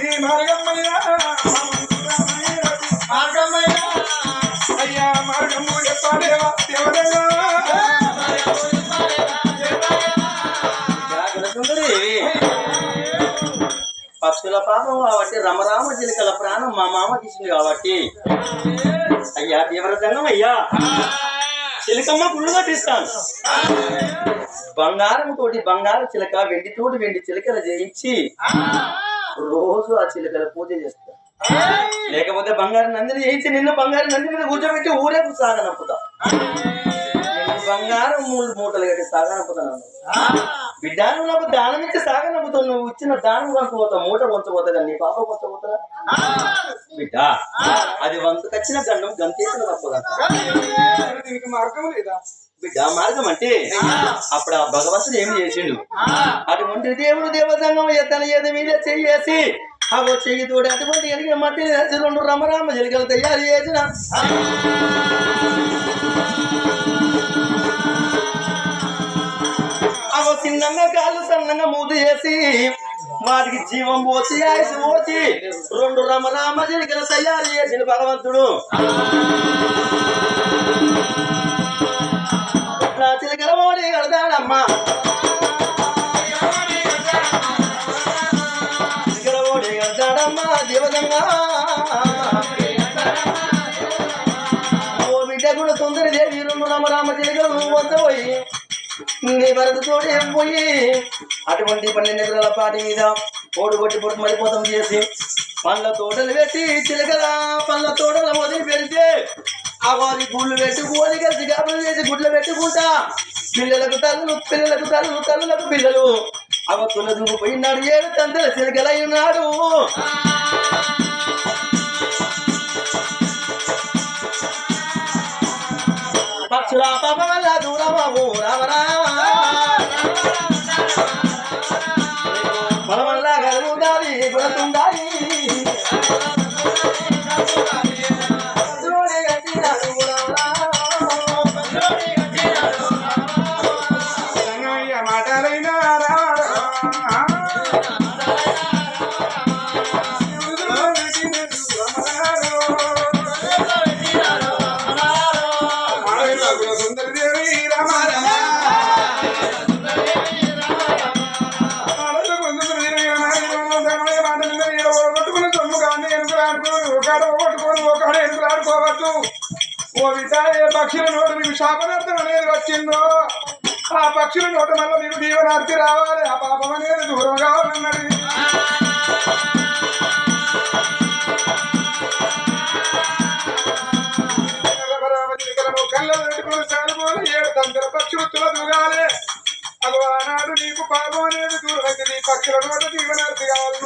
మార్గమయ్యా మార్గమయ్యా అయ్యా మార్గము చెప్పాలేవా దేవదేవా పక్షుల పాపం కాబట్టి రమరామ జిలికల ప్రాణం మా మామ తీసింది కాబట్టి. అయ్యా దేవరజంగం అయ్యా. చిలకమ్మ గుళ్ళు తీస్తాను బంగారం తోటి బంగారు చిలక వెండి తోటి వెండి చిలకలు జయించి రోజు ఆ చిలకల పూజ చేస్తా లేకపోతే బంగారు నందిని చేయించి నిన్న బంగారు నంది మీద కూర్చోబెట్టి ఊరేపు సాగనప్పుతా. బంగారం మూడు మూటలు కట్టి సాగనప్పుతాను బిడ్డ నువ్వు నాకు దానం ఇచ్చి సాగనప్పుతావు నువ్వు ఇచ్చిన దానం కొంచపోతా మూట కొంచపోతా కానీ నీ పాప కొంచపోతా బిడ్డ అది వంతకు వచ్చిన గండం గంతేసిన తప్పదా? దీనికి మార్గం లేదా? బిడ్డ మార్గం అంటే అప్పుడు ఆ భగవంతుడు ఏం చేసిండు? అటువంటి దేవుడు దేవతంగం తన ఏది మీద చెయ్యేసి అగో చెయ్యి తోడు అటువంటి మధ్య నడిచి రెండు రమరామ జలికలు తయారు చేసిన. అగో చిన్నంగా కాళ్ళు సన్నంగా మూతి చేసి వాటికి జీవం పోసి ఆయుసు పోసి రెండు రమరామ జలికలు తయారు చేసిన భగవంతుడు. నా చిలకల మోడి కడతాడమ్మా ఓ బిడ్డ కూడా తొందర దేవి రెండు రామ చిలకలు నువ్వు వద్ద పోయి నీ తోడు ఏం పోయి. అటువంటి పన్నెండు ఎకరాల పాటి మీద ఓడు కొట్టి పొట్టు మరిపోతం చేసి పండ్ల తోటలు పెట్టి చిలకల పండ్ల తోటలు వదిలి పెడితే ఆ వారి గుళ్ళు పెట్టి గోలి కలిసి గాబులు చేసి గుడ్లు పెట్టుకుంటా. పిల్లలకు తల్లు పిల్లలకు తల్లు తల్లులకు పిల్లలు. అవ తులదు పోయినాడు ఏడు తండ్రి చిలకలై ఉన్నాడు. పక్షుల పాప వల్ల దూరమాము రామ ఓ పక్షుల నోటు నీకు శాపనార్థం అనేది వచ్చిందో ఆ పక్షుల నోట వల్ల నీకు దీవనార్థి రావాలి. ఆ పాపం అనేది దూరం కావాలన్నది. కళ్ళ పెట్టుకుని సాగుపోలి ఏడు తండ్రి పక్షులు తులదుగాలే అగో ఆనాడు నీకు పాపం అనేది దూరమైంది నీ పక్షుల నోట దీవనార్థి కావాలి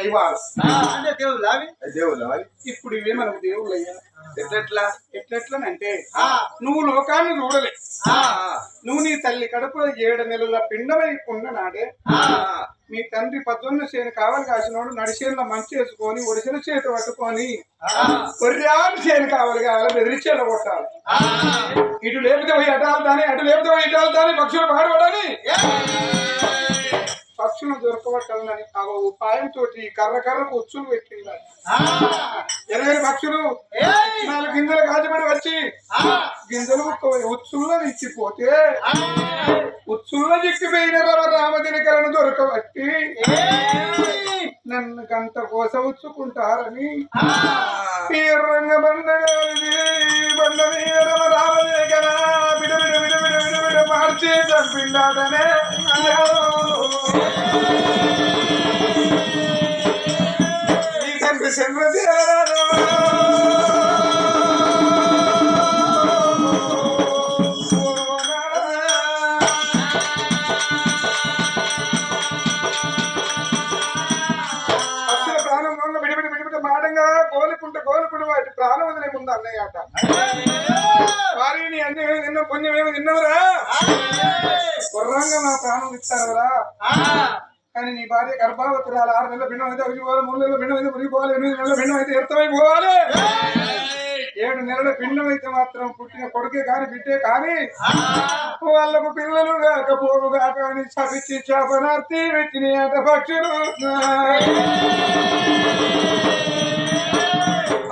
దైవాలు అంటే దేవుడు అవి? దేవుళ్ళు అవి. ఇప్పుడు ఇవే మనకు దేవుళ్ళు అయ్యా. ఎట్లెట్లా? ఎట్లెట్లనంటే ఆ. నువ్వు లోకాన్ని చూడలే. నువ్వు నీ తల్లి కడుపులో ఏడు నెలల పిండమై ఉన్న నాడే మీ తండ్రి పద్దొన్న చేను కావాలి కాసినోడు నడిచేనులో మంచి వేసుకొని ఒడిసిన చేతి పట్టుకొని ఆ, ఒర్రాని చేను కావాలి కావాలి బెదిరించేలా కొట్టాలి. ఇటు లేపితే పోయి అటు వెళ్తాని అటు లేపితే పోయి ఇటు వెళ్తాని పక్షులు పాడబడని పక్షులను దొరకబట్టాలని ఆ ఉపాయంతో కర్ర కర్రకు ఉచ్చులు పెట్టింది ఎనగని పక్షులు నాలుగు గింజలు కాజబడి వచ్చి గింజలు ఉచ్చుల్లో ఇచ్చిపోతే ఉచ్చుల్లో చిక్కిపోయిన రామదినకలను దొరకబట్టి నన్ను గంట కోస ఉచ్చుకుంటారని రంగ బండగారిది బండ మీద రవ రామదినకల బిడ బిడ బిడ బిడ బిడ బిడ మార్చి చంపిండాడనే ఈ తండ్రి ప్రాణం వాటి ప్రాణం అన్నయ్య వారిని పుణ్యం ఏమి తిన్నవరా కుర్రంగా నా ప్రాణం ఇస్తారా కానీ నీ భార్య గర్భావతురాలు ఆరు నెలల భిన్నం అయితే ఉరిగిపోవాలి మూడు నెలల భిన్నం అయితే ఉరిగిపోవాలి ఎనిమిది నెలల భిన్నం అయితే ఎర్తమైపోవాలి. ఏడు నెలల భిన్నం అయితే మాత్రం పుట్టిన కొడుకే కాని బిడ్డే కానీ వాళ్ళకు పిల్లలు కాకపోవు కాక అని చపించి చేపనార్తి పెట్టిన పక్షులు.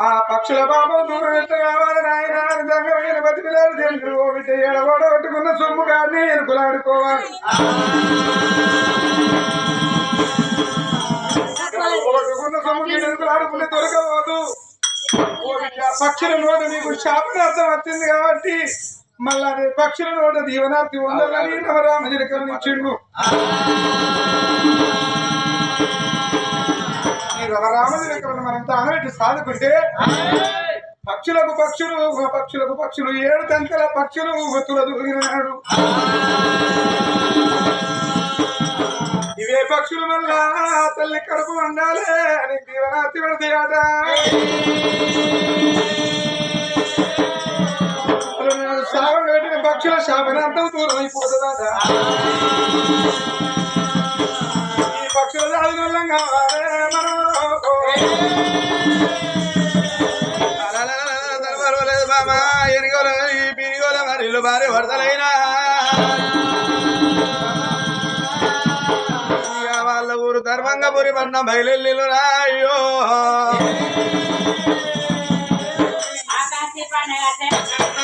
ఆ పక్షుల పాపం దూరం ఎంత కావాలి నాయన దగ్గర పిల్లలు తెలుసు ఓ బిడ్డ ఏడవాడ కొట్టుకున్న సొమ్ము కానీ ఎనుకులాడుకోవాలి కొట్టుకున్న సొమ్ము దొరకవద్దు ఓ పక్షుల నోట నీకు శాపనార్థం వచ్చింది కాబట్టి మళ్ళా అదే పక్షుల నోట దీవనార్థి ఉండాలని నవరామజనకరణ ఇచ్చిండు ఈ రవరామజనకరణ మనం తానబెట్టి సాధుకుంటే పక్షులకు పక్షులు పక్షులకు పక్షులు ఏడు తంకల పక్షులు గుర్తుల దూరినాడు ఇవే పక్షుల వల్ల తల్లి కడుపు వండాలి అని దీవనార్థి ఆట శాపం పెట్టిన పక్షుల శాపనార్థం దూరం అయిపోతుందట ఈ పక్షుల జాతి వల్ల కావాలి మనం ఎనుగోలు ఈ పిరిగోల మరిలు భారీ వరదలైనా ధర్మంగపురి పట్నం బయలు రాయో. ఆకాశీ పండుగ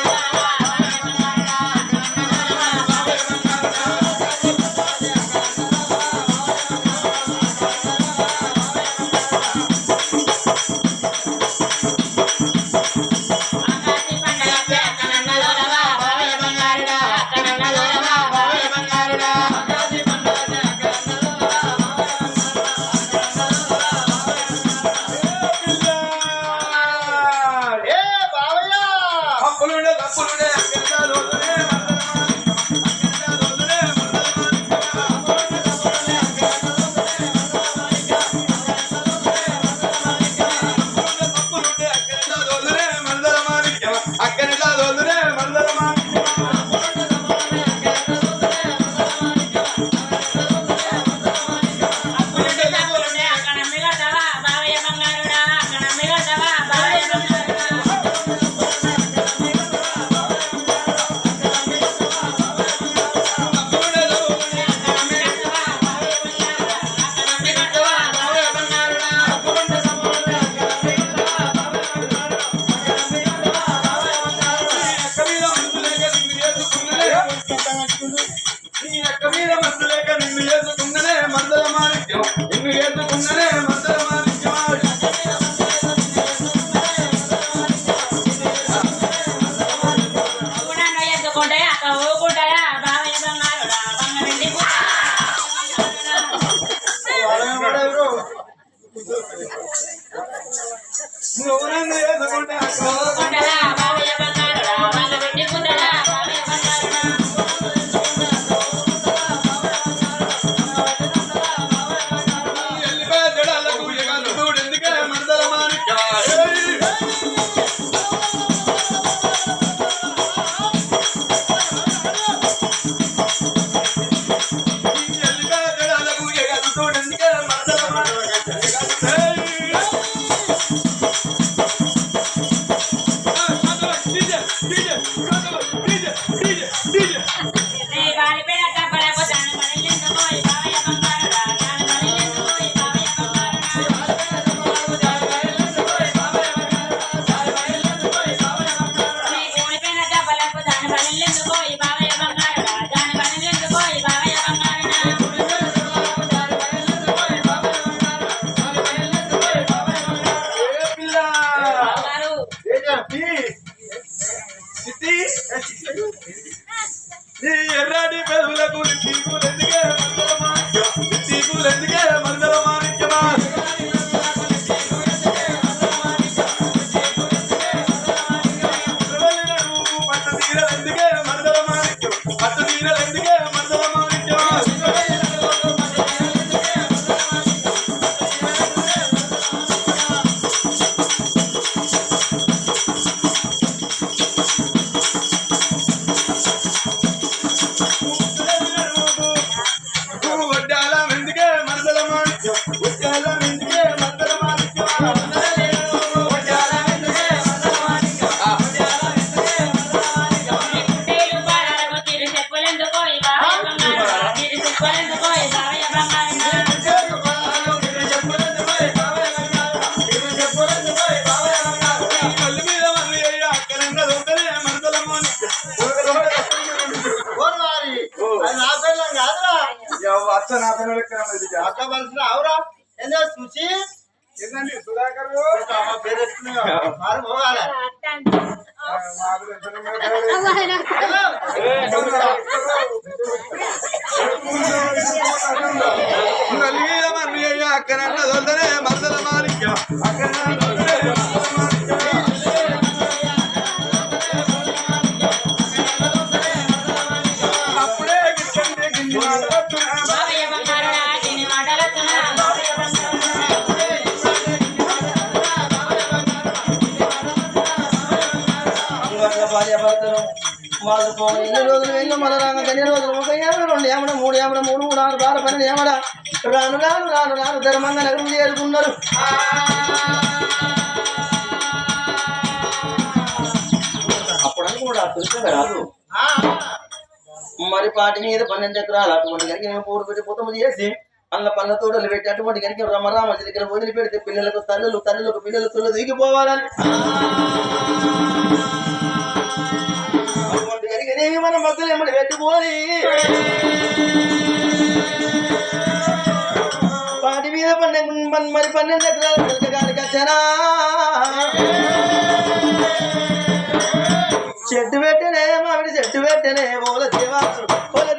అచ్చ నా పైన లెక్కన ఉన్నది ఇక. అక్క మనిషిని అవురా ఏందో చూసి ఏందండి సుధాకర్ అమ్మ పేరు ఎత్తుకున్నా మారు పోవాలి మాకు ఎంత నిమ్మకాయలు. కళ్ళు మీద మళ్ళీ అయ్యా అక్కడంగా దొంగలే మందల మాణిక్యం అక్కడంగా వాళ్ళు ఎన్ని రోజులు వెళ్ళి మన రాంగ ఎన్ని రోజులు ఒక ఏమడ రెండు ఏమడ మూడు ఏమడ మూడు మూడు ఆరు బార పన్నెండు ఏమడ రాను రాను రాను రాను ధర్మంగా నగరం చేరుకున్నారు అప్పుడని కూడా తెలుసు రాదు మరి పాటి మీద పన్నెండు ఎకరాలు అటువంటి కనుక నేను పూడు పెట్టి పుత్తము చేసి అల్ల పళ్ళ తోడలు పెట్టి అటువంటి కనుక రమరామ దగ్గర వదిలిపెడితే పిల్లలకు తల్లులు తల్లులకు పిల్లలు తొలి దిగిపోవాలని. అటువంటి మన మధ్యలో ఏమని పెట్టుకోని పాటి మీద పన్నెండు మరి పన్నెండు ఎకరాలు పిల్లకానికి వచ్చానా చెట్టు పెట్టనే మామిడి చెట్టు పెట్టనే ఓల దేవాసు ఓల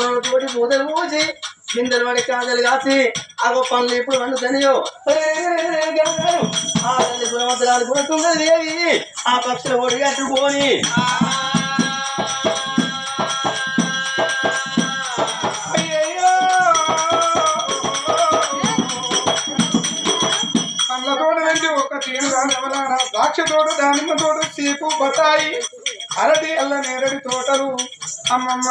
తోటి పూతలు పూసి గిందెలు పడి కాదలు కాసి ఆ పనులు ఇప్పుడు వండుతానియో. ఆ తల్లి గుణవంతురాలు గుణతుండదు దేవి ఆ పక్షుల ఒడి కట్టుకొని అయ్యయ్యో. పండ్ల తోట వెండి ఒక్క తీరు రానవలాన ద్రాక్ష తోట దానిమ్మ తోట చీపు బత్తాయి అరటి అల్ల నేరడి తోటలు. అమ్మమ్మ.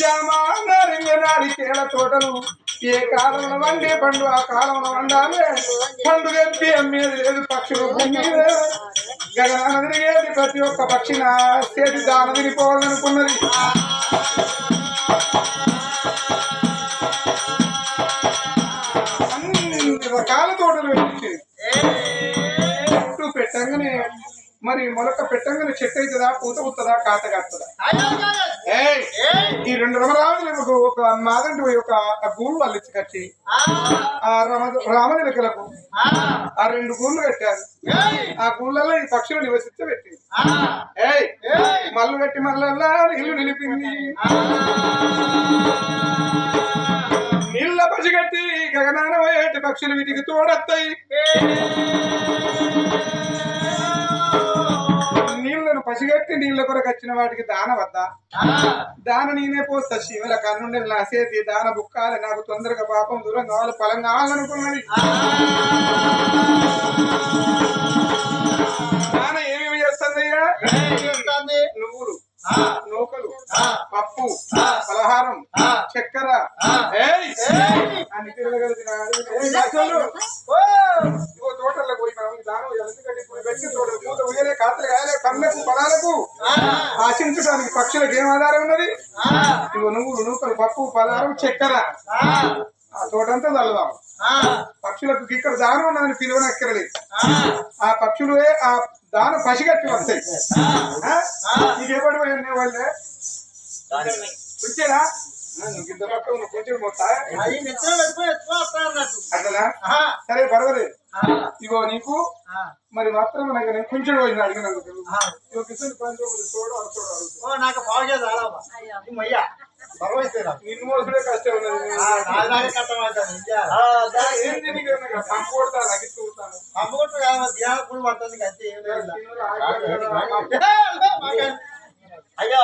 జామారింగ నారికేళ తోటలు. ఏ కాలంలో వండే పండు ఆ కాలంలో వండాలి. పండు తెప్పి అమ్మేది లేదు పక్షులు గగనాన తిరిగేది ప్రతి ఒక్క పక్షి నా చేతి దాన తిరిగిపోవాలనుకున్నది మరి మొలక పెట్టంగానే చెట్టు అవుతుందా పూత పుత్తదా కాత ఏయ్. ఈ రెండు రమరాజులకు ఒక మాదంటి పోయి ఒక గూళ్ళు వాళ్ళు ఇచ్చి కట్టి ఆ, రమ రామనిలకలకు ఆ, ఆ రెండు గూళ్ళు కట్టారు. ఆ గూళ్ళలో ఈ పక్షులు నివసించ పెట్టింది. మల్లు కట్టి మల్లల్లా ఇల్లు నిలిపింది నీళ్ళ పసిగట్టి గగనాన పోయేటి పక్షులు వీటికి తోడత్తాయి పసిగట్టి నీళ్ళ కొరకు వచ్చిన వాటికి దాన వద్దా? దాన నేనే పోస్తా శివుల కన్నుండి నా చేతి దాన బుక్కాలి నాకు తొందరగా పాపం దూరం కావాలి ఫలం కావాలనుకున్నది దాన ఏమేమి చెప్తాంది. నువ్వులు. నూకలు ఆ, పప్పు ఆ, పలహారం ఆ, చక్కెర ఆ. ఏయ్! ఏయ్. అన్ని తిరగలిగిన ఏయ్, దాసోళ్ళు. ఓ, ఇగో తోటల్లో పోయి మనం ఈ దానం ఎందుకంటే ఇప్పుడు పెట్టి తోట మూత ఉయ్యలే కాతలు కాయలే పండ్లకు ఆశించడానికి పక్షులకు ఏం ఆధారం ఉన్నది ఇగో నువ్వులు నూకలు పప్పు పలహారం చక్కెర ఆ, తోటంతా చల్లదాం. ఆ, పక్షులకు ఇక్కడ దానం ఉన్నదని పిలువనక్కరలేదు ఆ, ఆ పక్షులే ఆ దానం పసిగట్టి వస్తాయి. ఆ? నీకు ఎప్పుడు పోయిన వాళ్ళే? ఆ, సరే పర్వాలేదు. ఇగో నీకు ఆ, మరి మాత్రం నాకు నేను కొంచెం పోయింది అడిగినందుకు. నాకు బాగా నిన్ను మోసుడే కష్టం. అయ్యా.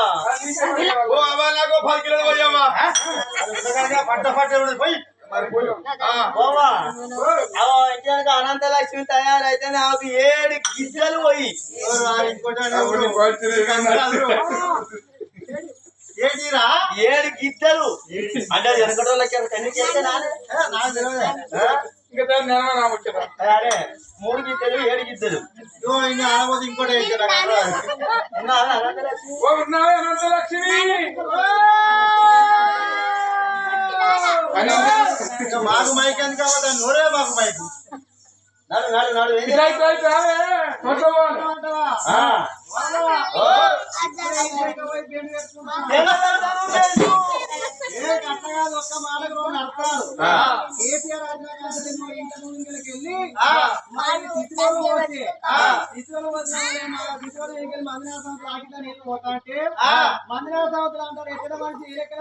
ఓ అవ్వ నాకు పది కిలోలు పోయమ్మా పట్ట పట్ట. పోయి. తయారైతే నాకు ఏడు గిద్దలు పోయి. ఇంకోటి ఏంటిరా ఏడు గిద్దలు. అంటే వచ్చేదా? అరే మూడు గిద్దలు ఏడు గిద్దలు. ఆడబోతే ఇంకోటి మాకు మైక్ ఎందుకు కాబట్టి నోరే మాకు మైక్. నాడు నాడు నాడు ఇట్లా. ఆ. కేసీఆర్ రాజాగారి ఇంటి ముందుకి వెళ్ళి ఆ. మరి తిట్టుకోలు పోతే, ఆ. తిట్టుకోలు పోతే మా తిట్టుకోలు వెళ్ళి మందిరాల సంవత్సరం ఆకిట్లా నీళ్ళు పోతా అంటే ఆ. మందిరాల సంవత్సరం అంటారు ఎక్కడ మనిషి ఏ ఎక్కడ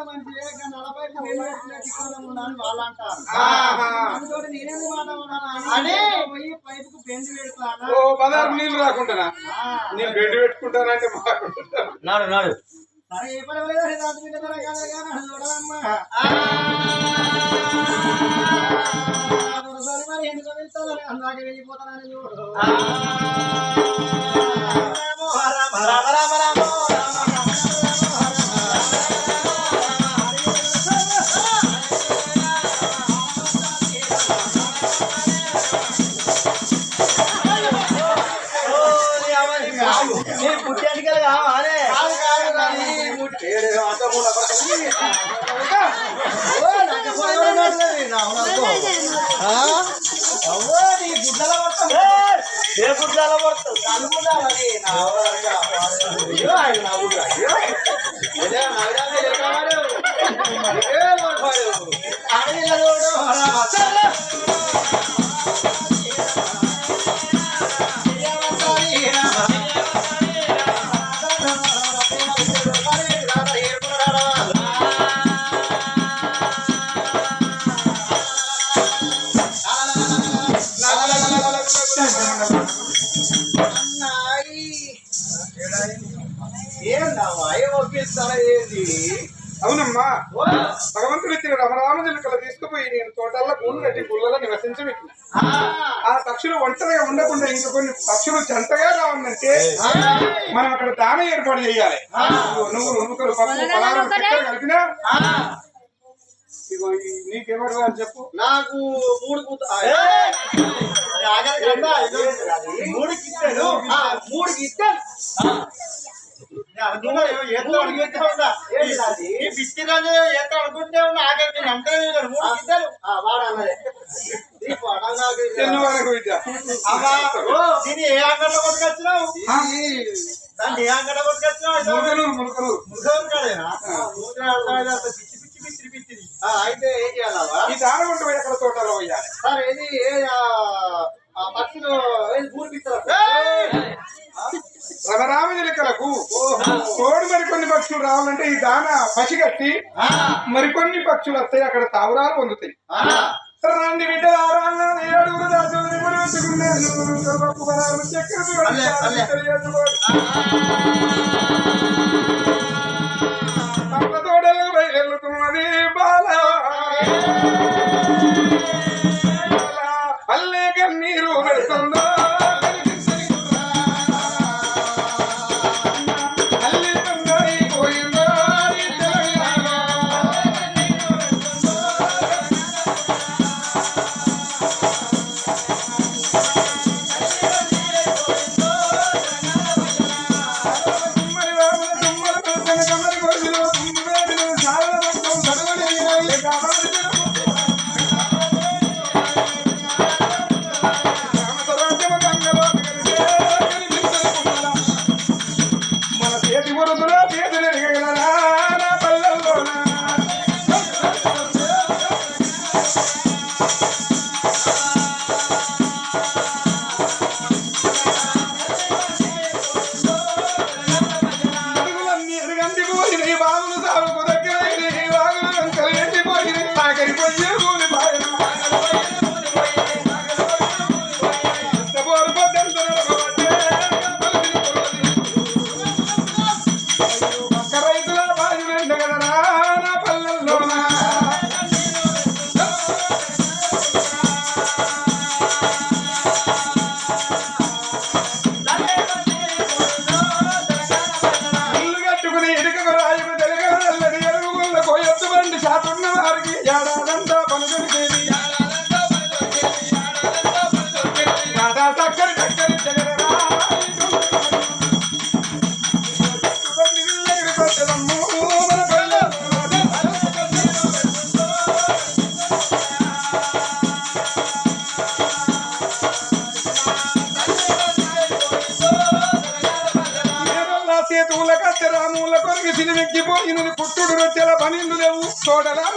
నలభై ఉండాలని వాళ్ళు అంటారు ఆహా. అందుతోటి నేనేందుకు మాట ఉన్నాను అని? పోయి పైపుకు బెండ్ పెడతాను ఓ పదహారు నీళ్ళు రాకుండానా నేను బెడ్ పెట్టుకుంటానంటే నాడు నాడు సరే అందాక వెళ్ళిపోతానని చూడు రామ రామ రామ ఏ పుట్టాల పడుతుంది అనుకున్నావని. నా ఊరగా. ఆయన నా ఊరు. అయ్యో. ఉండకుండా ఇంకా కొన్ని పక్షులు జంటగా రావాలంటే మనం అక్కడ దాన ఏర్పాటు చేయాలి. నువ్వు నువ్వుకలు పప్పు పలారం కలిపినా? అని చెప్పు? నాకు మూడు కూత మూడు గిట్టెలు ఆ, మూడు గిట్టెలు ఈ బిస్కెట్ అనేది ఎంత అనుకుంటే ఉన్నా ఆఖరి నేను అంటే వాడు అన్నదే. ఎన్నో వరకు బిడ్డ. ఏ అంగడిలో కొట్టుకొచ్చినావు దాన్ని ఏ అంగడిలో కొట్టుకొచ్చినావు కాడేనా? అర్థమైంది అంత పిచ్చి పిచ్చి పిచ్చి పిచ్చిది. అయితే ఏం చేయాలవా ఈ దానగుంట పోయి ఎక్కడ తోటలో పోయాలి సార్ ఏది ఏ పక్షులు ఏది పూర్పిస్తారు రమరామజలికలకు తోడు మరికొన్ని పక్షులు రావాలంటే ఈ దాన పసిగట్టి మరికొన్ని పక్షులు వస్తాయి అక్కడ తావురాలు పొందుతాయి. రండి బిడ్డ ఏడుగురు దాచుకుని వరాలు చక్కెర తోటలా